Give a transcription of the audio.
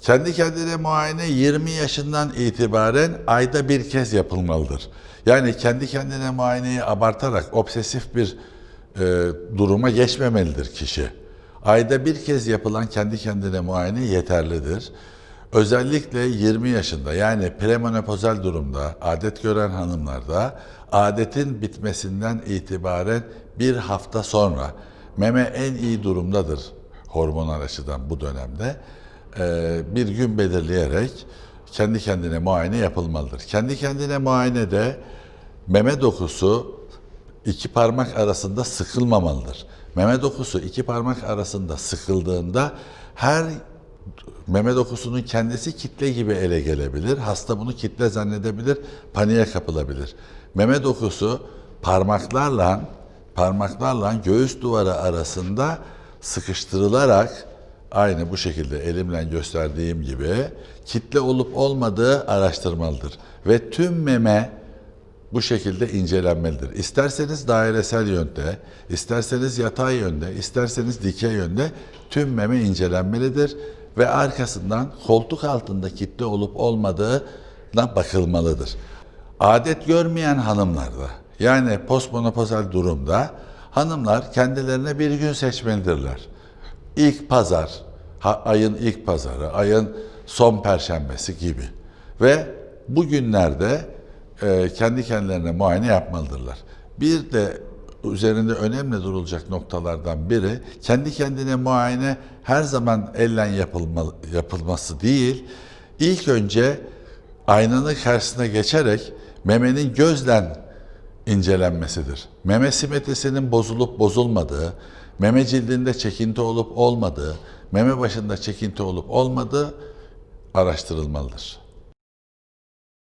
Kendi kendine muayene 20 yaşından itibaren ayda bir kez yapılmalıdır. Yani kendi kendine muayeneyi abartarak obsesif bir e, duruma geçmemelidir kişi. Ayda bir kez yapılan kendi kendine muayene yeterlidir. Özellikle 20 yaşında yani premenopozal durumda adet gören hanımlarda adetin bitmesinden itibaren bir hafta sonra meme en iyi durumdadır hormonal açıdan bu dönemde. Ee, bir gün belirleyerek kendi kendine muayene yapılmalıdır. Kendi kendine muayenede meme dokusu iki parmak arasında sıkılmamalıdır. Meme dokusu iki parmak arasında sıkıldığında her meme dokusunun kendisi kitle gibi ele gelebilir. Hasta bunu kitle zannedebilir, paniğe kapılabilir. Meme dokusu parmaklarla parmaklarla göğüs duvarı arasında sıkıştırılarak aynı bu şekilde elimle gösterdiğim gibi kitle olup olmadığı araştırmalıdır. Ve tüm meme bu şekilde incelenmelidir. İsterseniz dairesel yönde, isterseniz yatay yönde, isterseniz dikey yönde tüm meme incelenmelidir ve arkasından koltuk altında kitle olup olmadığına bakılmalıdır. Adet görmeyen hanımlarda yani postmenopozal durumda hanımlar kendilerine bir gün seçmelidirler. İlk pazar, ayın ilk pazarı, ayın son perşembesi gibi. Ve bu günlerde e, kendi kendilerine muayene yapmalıdırlar. Bir de üzerinde önemli durulacak noktalardan biri kendi kendine muayene her zaman ellen yapılmalı, yapılması değil. İlk önce aynanın karşısına geçerek memenin gözlen incelenmesidir. Meme simetrisinin bozulup bozulmadığı, meme cildinde çekinti olup olmadığı, meme başında çekinti olup olmadığı araştırılmalıdır.